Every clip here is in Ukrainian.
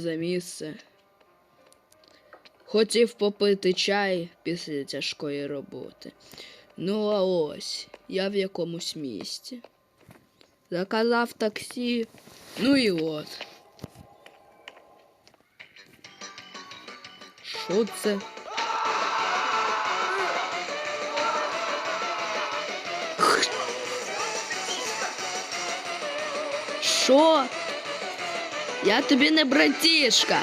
за місце. Хотів попити чай після тяжкої роботи. Ну, а ось я в якомусь місті. Заказав таксі. Ну і от. Що це? Що? Я тобі не братішка.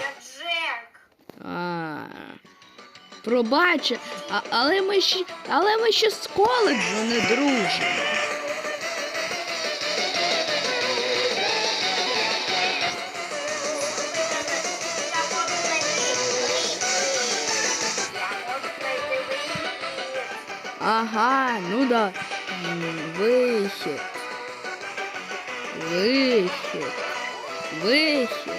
Я Джек. А, пробач, а, але ми ще, але ми ще з коледжу не дружимо. Я можу знайти. Я можу знайти. Ага, ну да. М, Вихід. Вихід. Вихід.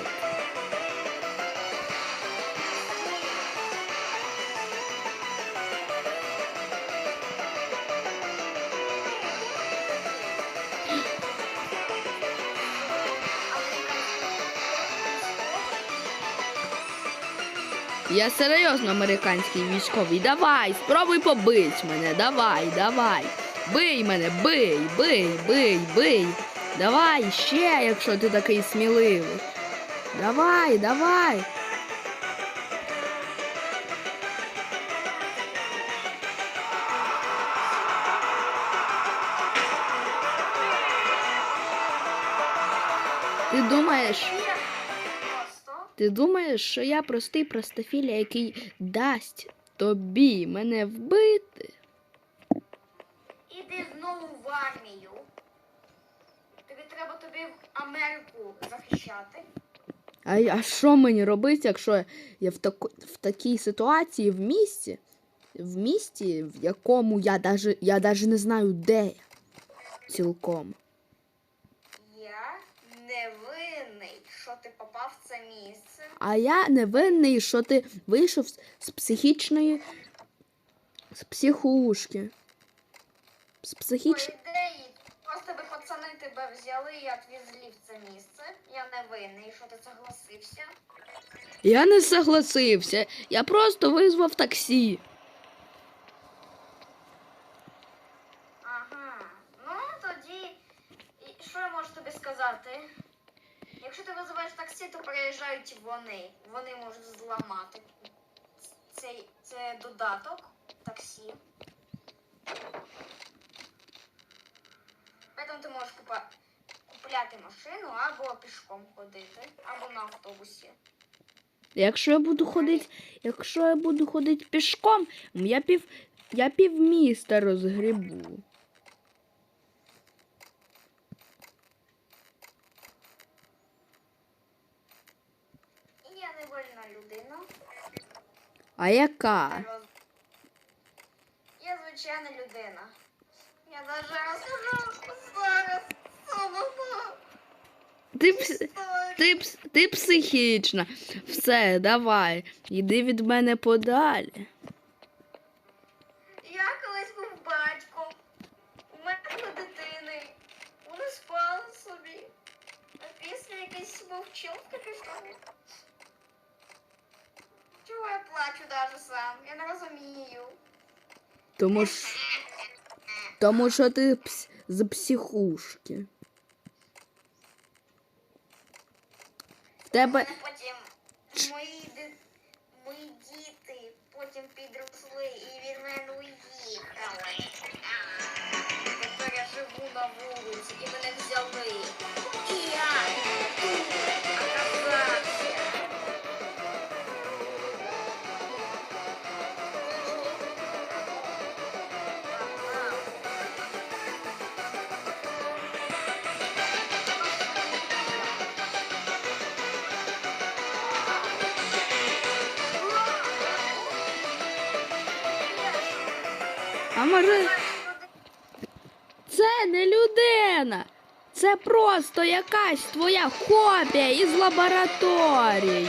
Я серйозно американський військовий. Давай, спробуй побить мене. Давай, давай. Бий мене, бий, бий, бий, бий. Давай ще, якщо ти такий сміливий. Давай, давай. Ти думаєш, ти думаєш, що я простий простофіля, який дасть тобі мене вбити? Іди знову в армію. Треба тобі в Америку захищати. А, а що мені робити, якщо я в, таку, в такій ситуації в місті, в місті, в якому я даже, я даже не знаю, де я цілком. Я невинний, що ти попав в це місце. А я не винний, що ти вийшов з, з психічної. з психушки. З психічної. просто би тебе взяли і відвезли в це місце. Я невинний, що ти согласився. Я не согласився. Я просто визвав таксі. Ага. Ну тоді, і що я можу тобі сказати? Якщо ти визиваєш таксі, то приїжджають вони. Вони можуть зламати цей це додаток таксі. Тому ти можеш купа... купляти машину або пішком ходити, або на автобусі. Якщо я буду ходити, якщо я буду ходити пішком, я пів, я пів міста розгрібу. Я невольна людина. А яка? Я звичайна людина. Я зараз самому. Ти, ти, ти психічна. Все, давай, йди від мене подалі. Я колись був батьком. У мене дитини. Вони спали собі. А після якийсь вовчилка пішла. Чого я плачу даже сам? Я не розумію. Тому, ж, тому що ти пс, з психушки. Тебе. Потім мої Може, це не людина. Це просто якась твоя копія із лабораторії.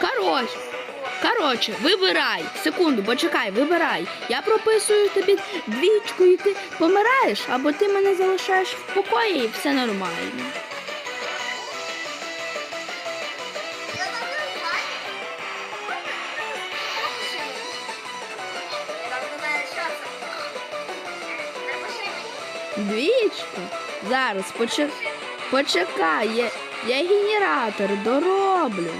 Коротше, Коротше, вибирай. Секунду, почекай, вибирай. Я прописую тобі двічку, і ти помираєш, або ти мене залишаєш в покої і все нормально. Двічку? Зараз почек... почекай, я, я генератор дороблю.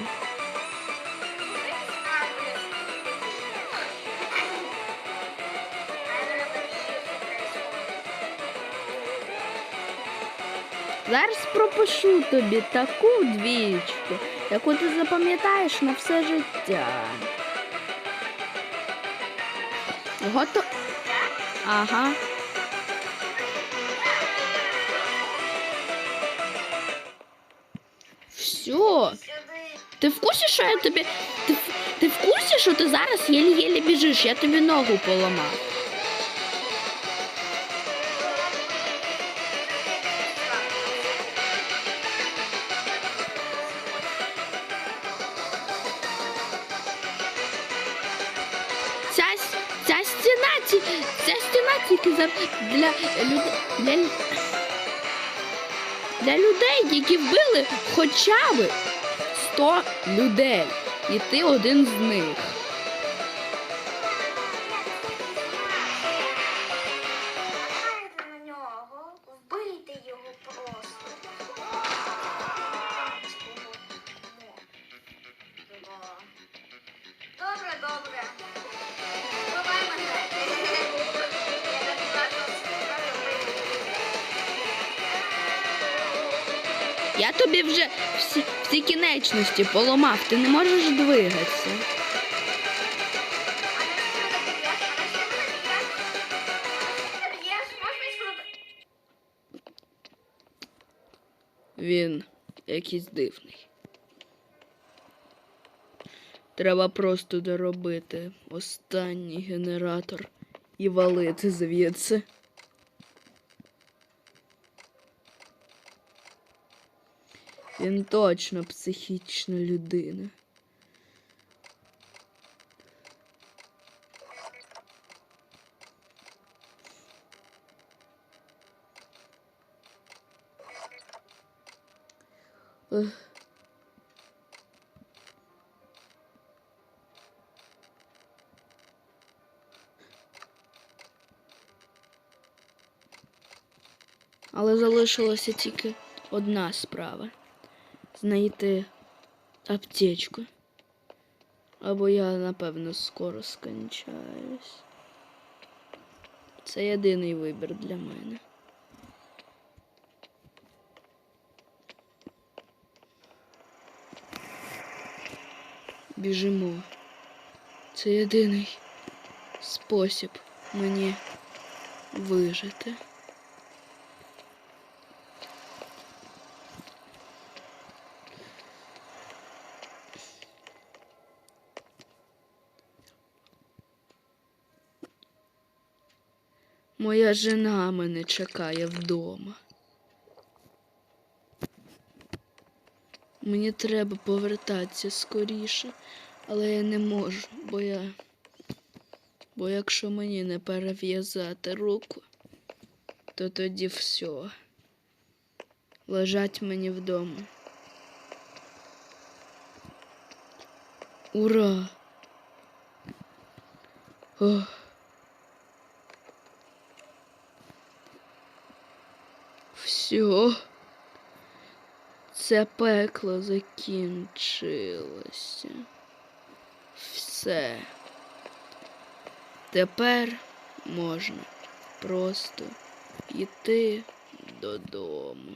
Зараз пропишу тобі таку двічку, яку ти запам'ятаєш на все життя. Гото... Ага. Все. Ти в курсі, що я тобі. Ти, ти в курсі, що ти зараз єлі-єлі біжиш, я тобі ногу поламав. Ця, ця стіна, ця стіна тільки для, люд, для, для людей, які вбили хоча б 100 людей. І ти один з них. Я тобі вже всі, всі кінечності поламав, ти не можеш двигатися. Він якийсь дивний. Треба просто доробити останній генератор і валити звідси. Він точно психічна людина. Але залишилася тільки одна справа знайти аптечку. Або я, напевно, скоро скончаюсь. Це єдиний вибір для мене. Біжимо. Це єдиний спосіб мені вижити. Моя жена мене чекає вдома. Мені треба повертатися скоріше, але я не можу, бо я. Бо якщо мені не перев'язати руку, то тоді все. Лежать мені вдома. Ура! Ох. Все. Це пекло закінчилося. Все. Тепер можна просто йти додому.